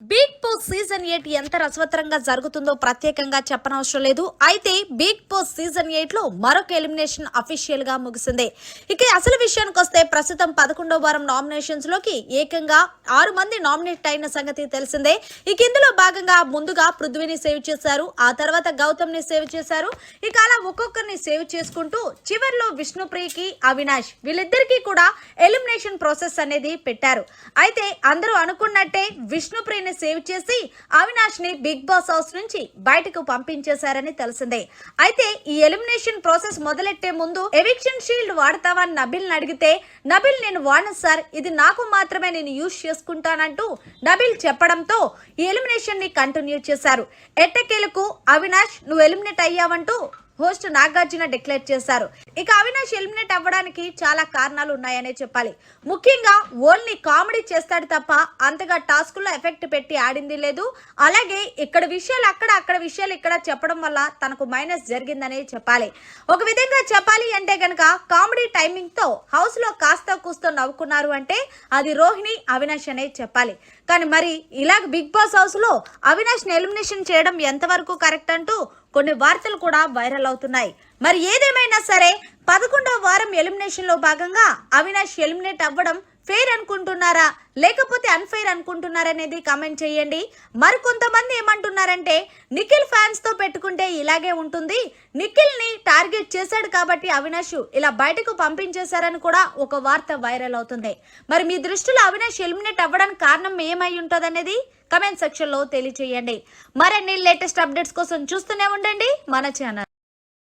Big boss season eight ఎంత రసవత్తరంగా జరుగుతుందో ప్రత్యేకంగా చెప్పనవసరం లేదు. అయితే బిగ్ బాస్ సీజన్ ఎయిట్లో మరొక ఎలిమినేషన్ అఫీషియల్గా ముగిసింది. ఇక అసలు విషయానికి వస్తే ప్రస్తుతం పదకొండో వారం నామినేషన్స్లోకి ఏకంగా ఆరు మంది నామినేట్ అయిన సంగతి తెలిసిందే. ఇక ఇందులో భాగంగా ముందుగా పృథ్వీని సేవ్ చేశారు. ఆ తర్వాత గౌతమ్ని సేవ్ చేశారు. ఇక అలా ఒక్కొక్కరిని సేవ్ చేసుకుంటూ చివరిలో విష్ణుప్రియకి అవినాష్ వీళ్ళిద్దరికీ కూడా ఎలిమినేషన్ ప్రాసెస్ అనేది పెట్టారు. అయితే అందరూ అనుకున్నట్టే విష్ణుప్రియని సేవ్ చేసి అవినాష్ని బిగ్ బాస్ హౌస్ నుంచి బయటకు పంపించేశారని తెలిసిందే. అయితే ఈ ఎలిమినేషన్ ప్రాసెస్ మొదలెట్టే ముందు ఎవిక్షన్ షీల్డ్ వాడతావా అని ని అడిగితే నబిల్ నేను వాడను సార్. ఇది నాకు మాత్రమే నేను యూజ్ చేసుకుంటానంటూ నబిల్ చెప్పడంతో ఈ ఎలిమినేషన్ని కంటిన్యూ చేశారు. ఎట్టకేలకు అవినాష్ నువ్వు ఎలిమినేట్ అయ్యావంటూ హోస్ట్ నాగార్జున డిక్లేర్ చేశారు. ఇక అవినాష్ ఎలిమినేట్ అవ్వడానికి చాలా కారణాలు ఉన్నాయనే చెప్పాలి. ముఖ్యంగా ఓన్లీ కామెడీ చేస్తాడు తప్ప అంతగా టాస్క్లో ఎఫెక్ట్ పెట్టి ఆడింది లేదు. అలాగే ఇక్కడ విషయాలు అక్కడ అక్కడ విషయాలు ఇక్కడ చెప్పడం వల్ల తనకు మైనస్ జరిగిందనే చెప్పాలి. ఒక విధంగా చెప్పాలి అంటే గనక కామెడీ టైమింగ్తో హౌస్లో కాస్త కూస్తో నవ్వుకున్నారు అంటే అది రోహిణి అవినాష్ అనే చెప్పాలి. కానీ మరి ఇలాగ బిగ్ బాస్ హౌస్లో అవినాష్ని ఎలిమినేషన్ చేయడం ఎంతవరకు కరెక్ట్ అంటూ కొన్ని వార్తలు కూడా వైరల్ అవుతున్నాయి. మరి ఏదేమైనా సరే పదకొండవ వారం ఎలిమినేషన్లో భాగంగా అవినాష్ ఎలిమినేట్ అవ్వడం ఫెయిర్ అనుకుంటున్నారా? లేకపోతే అన్ఫెయిర్ అనుకుంటున్నారనేది కామెంట్ చేయండి. మరికొంతమంది ఏమంటున్నారంటే నిఖిల్ ఫ్యాన్స్తో పెట్టుకుంటే ఇలాగే ఉంటుంది. నిఖిల్ని టార్గెట్ చేశాడు కాబట్టి అవినాష్ ఇలా బయటకు పంపించేశారని కూడా ఒక వార్త వైరల్ అవుతుంది. మరి మీ దృష్టిలో అవినాష్ ఎలిమినేట్ అవ్వడానికి కారణం ఏమై ఉంటుందనేది కమెంట్ సెక్షన్లో తెలియచేయండి. మరిన్ని లేటెస్ట్ అప్డేట్స్ కోసం చూస్తూనే ఉండండి మన ఛానల్.